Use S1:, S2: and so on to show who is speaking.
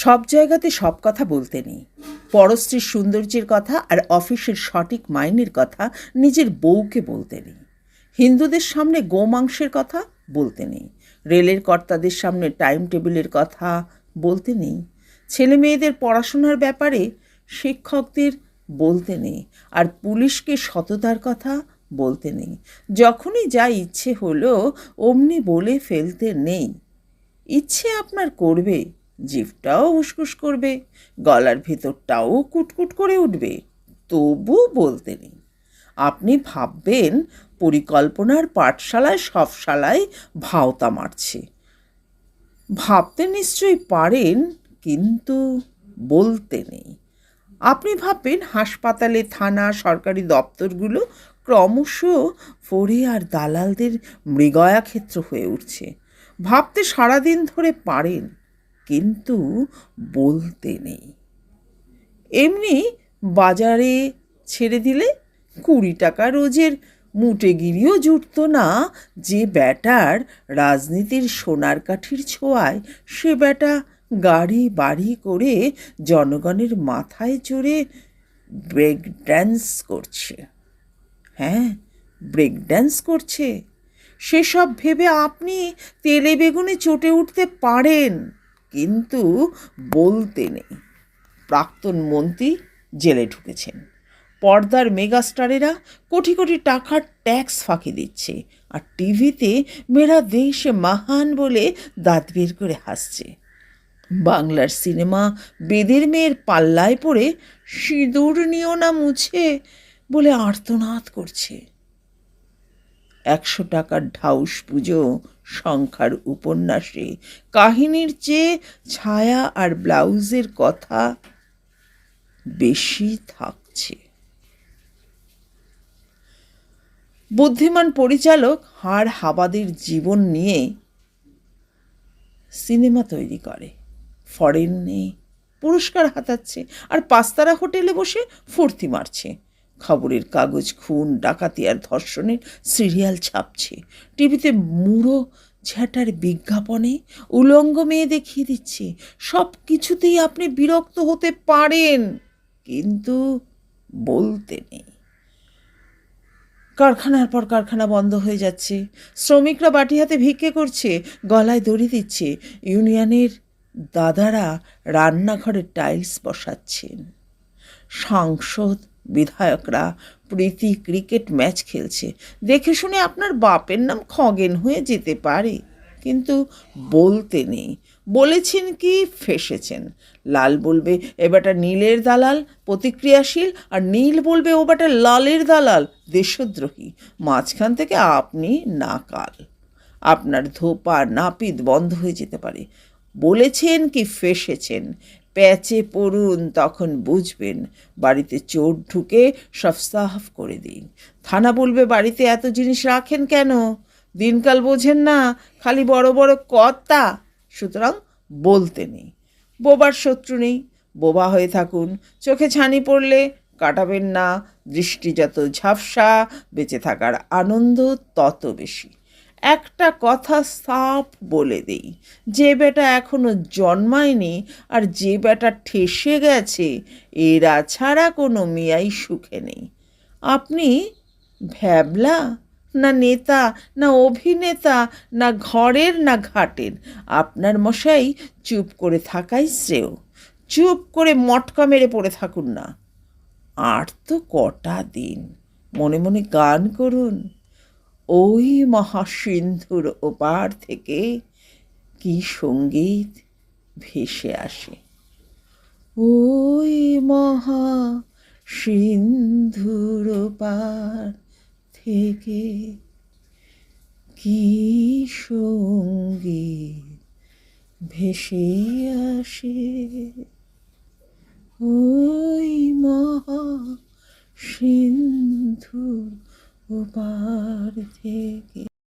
S1: সব জায়গাতে সব কথা বলতে নেই। পরস্ত্রীর সৌন্দর্যের কথা আর অফিসের সঠিক মাইনের কথা নিজের বউকে বলতে নেই। হিন্দুদের সামনে গোমাংসের কথা বলতে নেই। রেলের কর্তাদের সামনে টাইম টেবিলের কথা বলতে নেই। ছেলে মেয়েদের পড়াশোনার ব্যাপারে শিক্ষকদের বলতে নেই আর পুলিশকে সততার কথা বলতে নেই। যখনই যা ইচ্ছে হলো অমনি বলে ফেলতে নেই। ইচ্ছে আপনার করবে জিভটাও উসকুস করবে, গলার ভেতরটাও কুটকুট করে উঠবে। তবু বলতে নেই। আপনি ভাববেন পরিকল্পনার পাঠশালায় সব শালায় ভাওতা মারছে। ভাবতে নিশ্চয়ই পারেন, কিন্তু বলতে নেই। আপনি ভাববেন হাসপাতালে, থানা, সরকারি দপ্তরগুলো ক্রমশ ফোরে আর দালালদের মৃগয়া ক্ষেত্র হয়ে উঠছে। ভাবতে সারাদিন ধরে পারেন। কিন্তু বলতে নেই। এমনি বাজারে ছেড়ে দিলে কুড়ি টাকা রোজের, মুটেগিরিও জুটত না। যে ব্যাটার রাজনীতির সোনার কাঠির ছোঁয়ায়, সে ব্যাটা গাড়ি বাড়ি করে জনগণের মাথায় চড়ে ব্রেক ড্যান্স করছে। হ্যাঁ ব্রেক ড্যান্স করছে। সেসব ভেবে আপনি তেলে বেগুনে চটে উঠতে পারেন। কিন্তু বলতে নেই। প্রাক্তন মন্ত্রী জেলে ঢুকেছেন। পর্দার মেগাস্টারেরা কোটি কোটি টাকার ট্যাক্স ফাঁকি দিচ্ছে আর টিভিতে মেরা দেশ মহান বলে দাঁত বের করে হাসছে। বাংলার সিনেমা বেদের মেয়ের পাল্লায় পড়ে সিঁদুর নিও না মুছে বলে আর্তনাদ করছে। একশো টাকার ঢাউস পুজো সংখ্যার উপন্যাসে। কাহিনীর চেয়ে ছায়া আর ব্লাউজের কথা বেশি থাকছে। বুদ্ধিমান পরিচালক হাড় হাবাদের জীবন নিয়ে সিনেমা তৈরি করে। ফরেনে পুরস্কার হাতাচ্ছে আর পাঁচতারা হোটেলে বসে ফুর্তি মারছে। খবরের কাগজ, খুন, ডাকাতি আর ধর্ষণের সিরিয়াল ছাপছে। টিভিতে মুড়ো ঝ্যাটার বিজ্ঞাপনে উলঙ্গ মেয়ে দেখিয়ে দিচ্ছে সব কিছুতেই আপনি বিরক্ত হতে পারেন, কিন্তু বলতে নেই। কারখানার পর কারখানা বন্ধ হয়ে যাচ্ছে, শ্রমিকরা বাটি হাতে ভিক্ষে করছে, গলায় দড়ি দিচ্ছে, ইউনিয়নের দাদারা রান্নাঘরে টাইলস বসাচ্ছেন। সাংসদ বিধায়করা প্রীতি ক্রিকেট ম্যাচ খেলছে। দেখে শুনে আপনার বাপের নাম খগেন হয়ে যেতে পারে, কিন্তু বলতে নেই। বলেছেন কি, ফেসেছেন। লাল বলবে, এ বেটা নীলের দালাল প্রতিক্রিয়াশীল, আর নীল বলবে, ও বাটা লালের দালাল দেশদ্রোহী। মাঝখান থেকে আপনি নাকাল। আপনার ধোপা নাপিত বন্ধ হয়ে যেতে পারে। বলেছেন কি, ফেসেছেন। প্যাচে পড়ুন, তখন বুঝবেন। বাড়িতে চোর ঢুকে সব সাফ করে দিন। থানা বলবে, বাড়িতে এত জিনিস রাখেন কেন? দিনকাল বোঝেন না, খালি বড় বড় কর্তা। সুতরাং বলতে নেই। বোবার শত্রু নেই। বোবা হয়ে থাকুন। চোখে ছানি পড়লে কাটাবেন না। দৃষ্টি যত ঝাপসা, বেঁচে থাকার আনন্দ তত বেশি। একটা কথা সাফ বলে দেই। যে বেটা এখনও জন্মায়নি আর যে বেটা ঠেসে গেছে, এরা ছাড়া কোনো মেয়াই সুখে নেই। আপনি ভ্যাবলা না নেতা না অভিনেতা না ঘরের না ঘাটের, আপনার মশাই চুপ করে থাকাই শ্রেয়। চুপ করে মটকা মেরে পড়ে থাকুন না। আর তো কটা দিন। মনে মনে গান করুন। ওই মহাসিন্ধুর ওপার থেকে কি সংগীত ভেসে আসে? ওই মহা সিন্ধুর ওপার থেকে কি সংগীত ভেসে আসে? ওই মহা সিন্ধুর ওপার থেকে